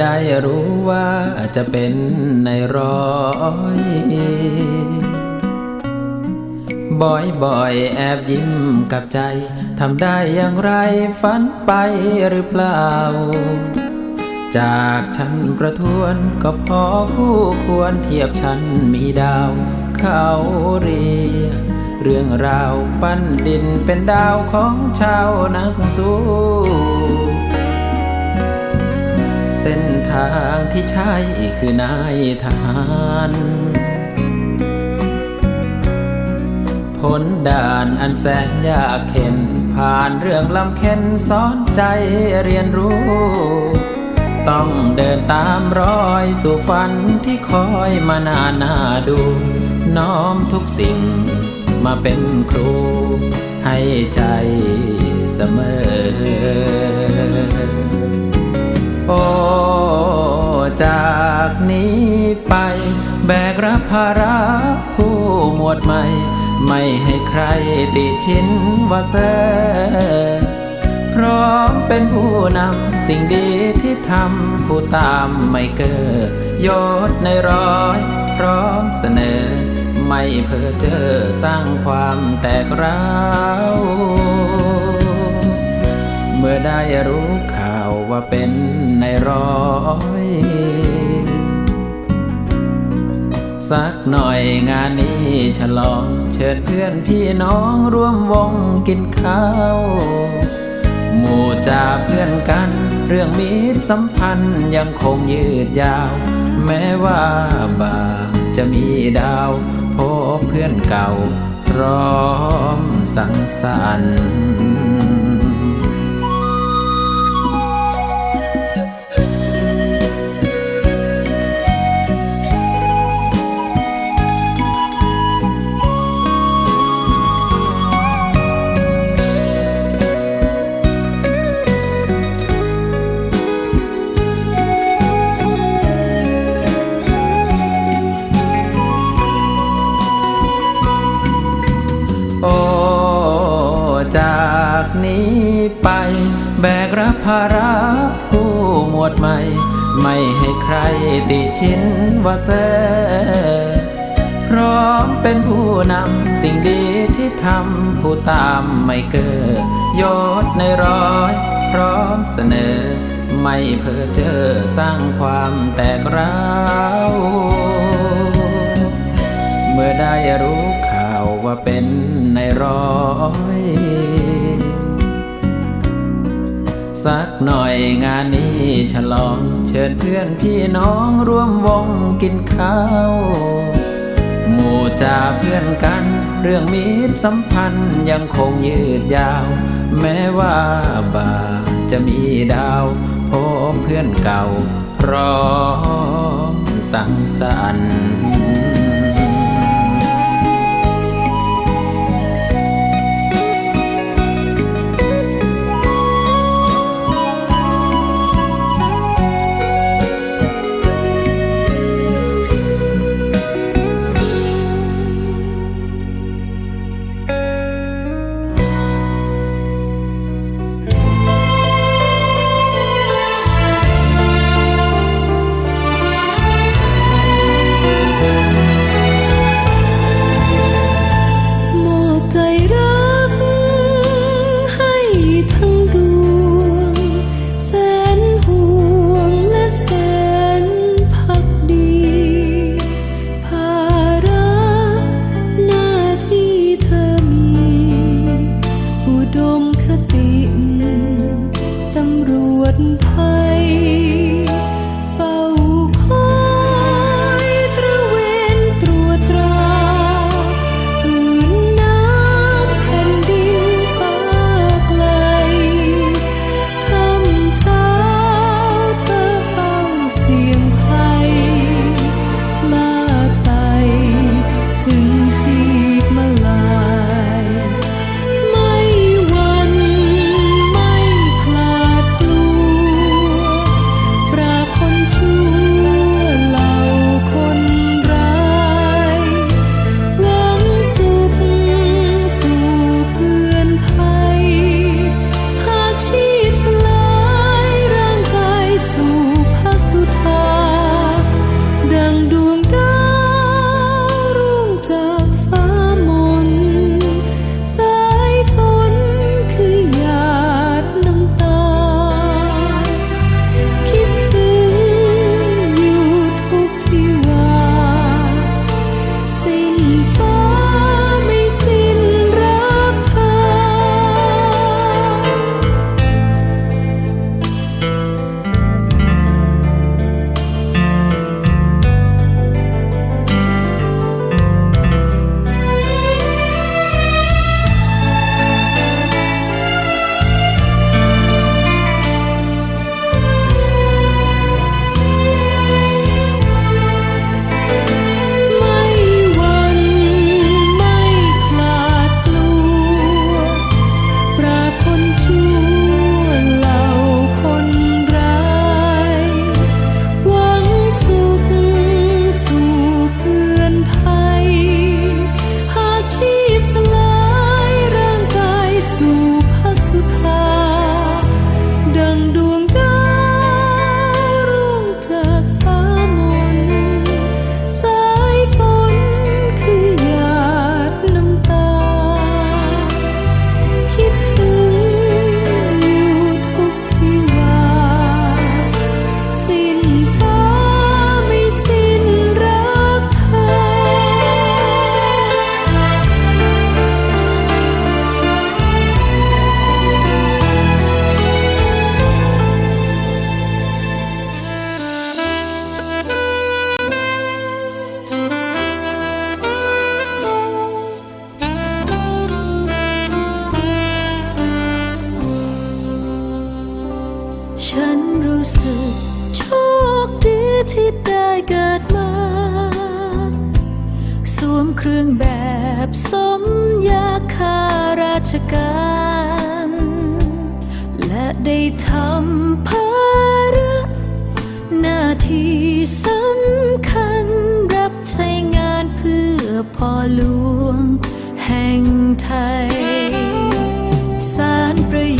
ได้รู้ว่าจะเป็นในร้อยบ่อยบ่อยแอบยิ้มกับใจ ทำได้อย่างไรฝันไปหรือเปล่า จากฉันประทวนก็พอคู่ควรเทียบฉันมีดาว เขาเรียเรื่องราวปั้นดินเป็นดาวของชาวนักสู้ เส้นทางที่ใช่คือนายทหารพ้นด่านอันแสนยากเข็น ผ่านเรื่องลำเค็นสอนใจเรียนรู้ ต้องเดินตามรอยสู่ฝันที่คอยมานานนาดู น้อมทุกสิ่งมาเป็นครู ให้ใจเสมอ โอ้จากนี้ไป แบกรับภาระผู้หมวดใหม่ ไม่ให้ใครติชินว่าเซอพร้อมเป็นผู้นำสิ่งดีที่ทำผู้ตามไม่เกิดยศในร้อยพร้อมเสนอ ไม่เพ้อเจอสร้างความแตกร้าว เมื่อได้รู้ข่า ว่าเป็นในร้อยสักหน่อยงานนี้ฉลอง เชิญเพื่อนพี่น้องร่วมวงกินข้าวหมู่จ่าเพื่อนกัน เรื่องมิตรสัมพันธ์ยังคงยืดยาว แม้ว่าบาจะมีดาว พบเพื่อนเก่า พร้อมสังสรรค์ แบกรับภาระผู้หมวดใหม่ ไม่ให้ใครติชินว่าเซพร้อมเป็นผู้นำสิ่งดีที่ทำผู้ตามไม่เกิดยศในร้อย พร้อมเสนอ ไม่เพ้อเจอสร้างความแตกร้าวเมื่อได้รู้ข่าวว่าเป็นในร้อย สักหน่อยงานนี้ฉลอง เชิญเพื่อนพี่น้องร่วมวงกินข้าวหมู่จ่าเพื่อนกัน เรื่องมิตรสัมพันธ์ยังคงยืดยาว แม้ว่าบาจะมีดาวพบเพื่อนเก่า พร้อมสังสรรค์ เครื่องแบบสมยาคาราชการ และได้ทำภาระหน้าที่สำคัญรับใช้งานเพื่อพ่อหลวงแห่งไทย สารประโย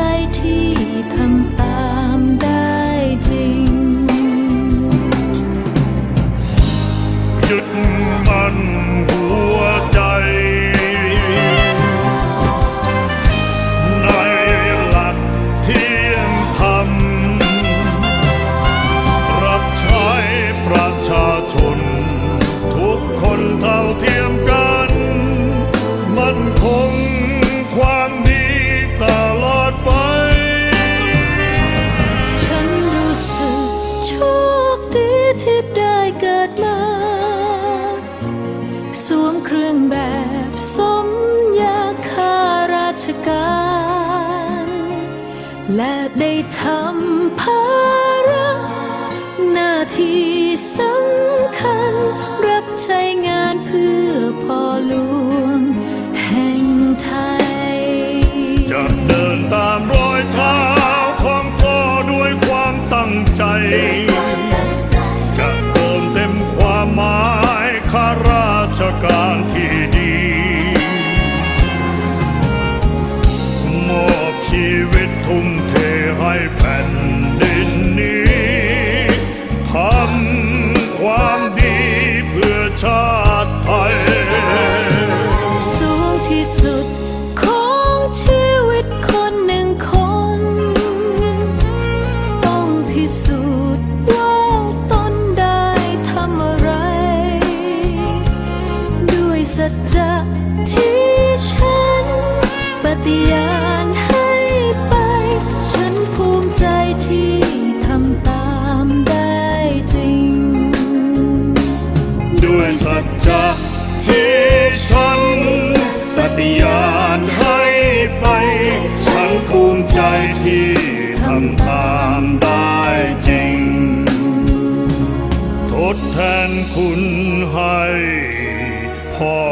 ใจที่ทำ to die. ฏิญาณให้ไป ฉันภูมิใจที่ทำตามได้จริง ด้วยสัจจะที่ฉันปฏิญาณให้ไป ฉันภูมิใจที่ทำตามได้จริง ทดแทนคุณให้พอ